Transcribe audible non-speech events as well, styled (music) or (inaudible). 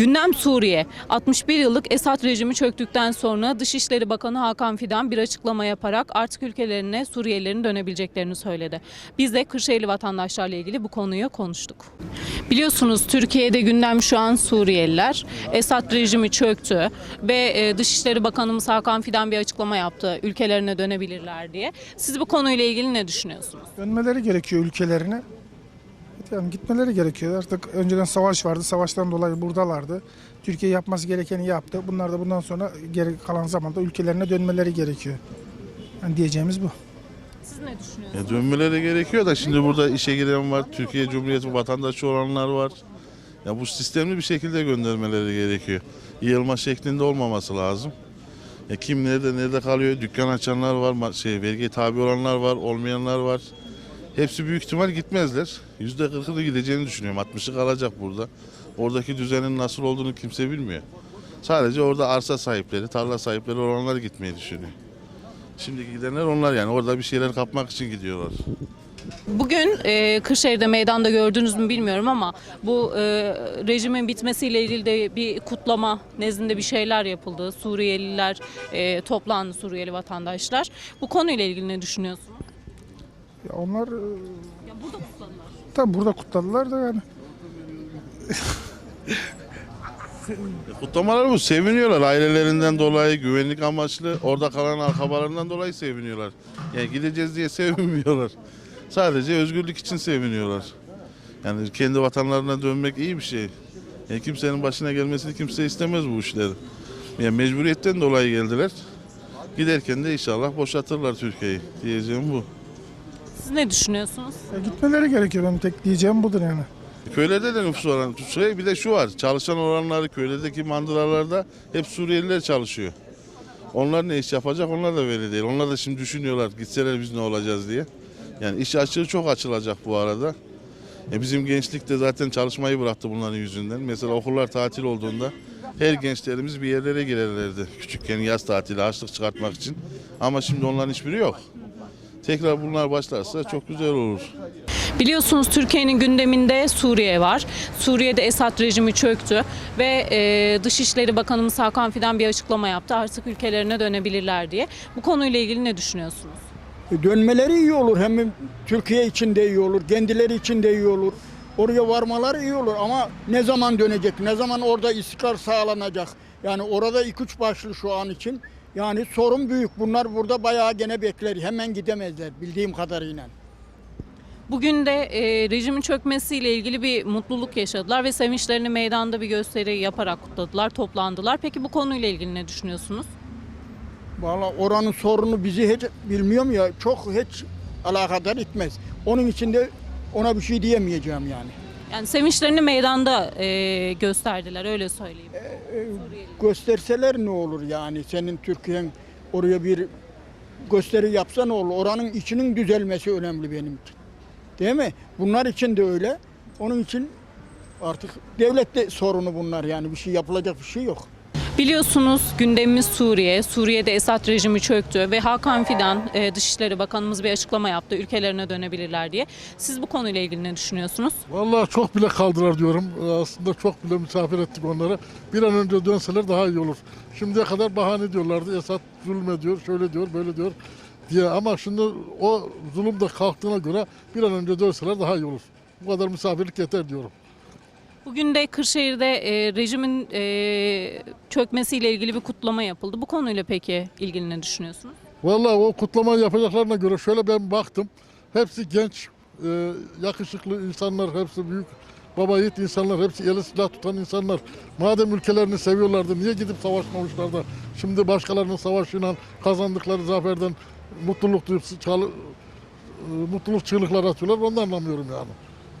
Gündem Suriye. 61 yıllık Esad rejimi çöktükten sonra Dışişleri Bakanı Hakan Fidan bir açıklama yaparak artık ülkelerine Suriyelilerin dönebileceklerini söyledi. Biz de Kırşehirli vatandaşlarla ilgili bu konuyu konuştuk. Biliyorsunuz Türkiye'de gündem şu an Suriyeliler. Esad rejimi çöktü ve e, Dışişleri Bakanımız Hakan Fidan bir açıklama yaptı. Ülkelerine dönebilirler diye. Siz bu konuyla ilgili ne düşünüyorsunuz? Dönmeleri gerekiyor ülkelerine. Yani gitmeleri gerekiyor. Artık önceden savaş vardı. Savaştan dolayı buradalardı. Türkiye yapması gerekeni yaptı. Bunlar da bundan sonra geri kalan zamanda ülkelerine dönmeleri gerekiyor. Yani diyeceğimiz bu. Siz ne düşünüyorsunuz? Ya dönmeleri gerekiyor da şimdi burada işe giren var, Türkiye Cumhuriyeti vatandaşı olanlar var. Ya bu sistemli bir şekilde göndermeleri gerekiyor. Yığılma şeklinde olmaması lazım. Ya kim nerede nerede kalıyor? Dükkan açanlar var, şey vergi tabi olanlar var, olmayanlar var. Hepsi büyük ihtimal gitmezler. Yüzde kırkını gideceğini düşünüyorum. 60'ı kalacak burada. Oradaki düzenin nasıl olduğunu kimse bilmiyor. Sadece orada arsa sahipleri, tarla sahipleri olanlar gitmeyi düşünüyor. Şimdiki gidenler onlar yani. Orada bir şeyler kapmak için gidiyorlar. Bugün e, Kırşehir'de meydanda gördünüz mü bilmiyorum ama bu e, rejimin bitmesiyle ilgili de bir kutlama nezdinde bir şeyler yapıldı. Suriyeliler e, toplandı Suriyeli vatandaşlar. Bu konuyla ilgili ne düşünüyorsunuz? Ya onlar e, Ya burada kutladılar. tabi burada kutladılar da yani. Kutlamalar bu. Seviniyorlar ailelerinden dolayı, güvenlik amaçlı. Orada kalan akrabalarından dolayı seviniyorlar. Yani gideceğiz diye (laughs) sevinmiyorlar. Sadece özgürlük için seviniyorlar. Yani kendi vatanlarına dönmek iyi bir şey. Yani kimsenin başına gelmesini kimse istemez bu işleri. Yani mecburiyetten dolayı geldiler. Giderken de inşallah boşaltırlar Türkiye'yi. Diyeceğim bu. Siz ne düşünüyorsunuz? Ya gitmeleri gerekiyor. Benim tek diyeceğim budur yani. Köylerde de nüfus oranı. Şey, bir de şu var. Çalışan oranları köylerdeki mandıralarda hep Suriyeliler çalışıyor. Onlar ne iş yapacak onlar da belli değil. Onlar da şimdi düşünüyorlar gitseler biz ne olacağız diye. Yani iş açığı çok açılacak bu arada. E bizim gençlik de zaten çalışmayı bıraktı bunların yüzünden. Mesela okullar tatil olduğunda her gençlerimiz bir yerlere girerlerdi. Küçükken yaz tatili, açlık çıkartmak için. Ama şimdi onların hiçbiri yok. Tekrar bunlar başlarsa çok güzel olur. Biliyorsunuz Türkiye'nin gündeminde Suriye var. Suriye'de Esad rejimi çöktü ve e, Dışişleri Bakanımız Hakan Fidan bir açıklama yaptı. Artık ülkelerine dönebilirler diye. Bu konuyla ilgili ne düşünüyorsunuz? E, Dönmeleri iyi olur. Hem Türkiye için de iyi olur. Kendileri için de iyi olur. Oraya varmaları iyi olur ama ne zaman dönecek? Ne zaman orada istikrar sağlanacak? Yani orada iki üç başlı şu an için. Yani sorun büyük. Bunlar burada bayağı gene bekler. Hemen gidemezler bildiğim kadarıyla. Bugün de e, rejimin çökmesiyle ilgili bir mutluluk yaşadılar ve sevinçlerini meydanda bir gösteri yaparak kutladılar, toplandılar. Peki bu konuyla ilgili ne düşünüyorsunuz? Valla oranın sorunu bizi hiç bilmiyorum ya çok hiç alakadar etmez. Onun için de ona bir şey diyemeyeceğim yani. Yani sevinçlerini meydanda e, gösterdiler öyle söyleyeyim. gösterseler ne olur yani senin Türkiye'nin oraya bir gösteri yapsa ne olur? Oranın içinin düzelmesi önemli benim için. Değil mi? Bunlar için de öyle. Onun için artık devlette sorunu bunlar yani bir şey yapılacak bir şey yok. Biliyorsunuz gündemimiz Suriye. Suriye'de Esad rejimi çöktü ve Hakan Fidan e, Dışişleri Bakanımız bir açıklama yaptı ülkelerine dönebilirler diye. Siz bu konuyla ilgili ne düşünüyorsunuz? Vallahi çok bile kaldılar diyorum. Aslında çok bile misafir ettik onları. Bir an önce dönseler daha iyi olur. Şimdiye kadar bahane diyorlardı. Esat zulmediyor, şöyle diyor, böyle diyor diye. Ama şimdi o zulüm de kalktığına göre bir an önce dönseler daha iyi olur. Bu kadar misafirlik yeter diyorum. Bugün de Kırşehir'de e, rejimin e, çökmesiyle ilgili bir kutlama yapıldı. Bu konuyla peki ilgili ne düşünüyorsunuz? Vallahi o kutlama yapacaklarına göre şöyle ben baktım. Hepsi genç, e, yakışıklı insanlar, hepsi büyük baba yiğit insanlar, hepsi eli silah tutan insanlar. Madem ülkelerini seviyorlardı niye gidip savaşmamışlar da şimdi başkalarının savaşıyla kazandıkları zaferden mutluluk duyup çağlı- e, mutluluk çığlıkları atıyorlar onu da anlamıyorum yani.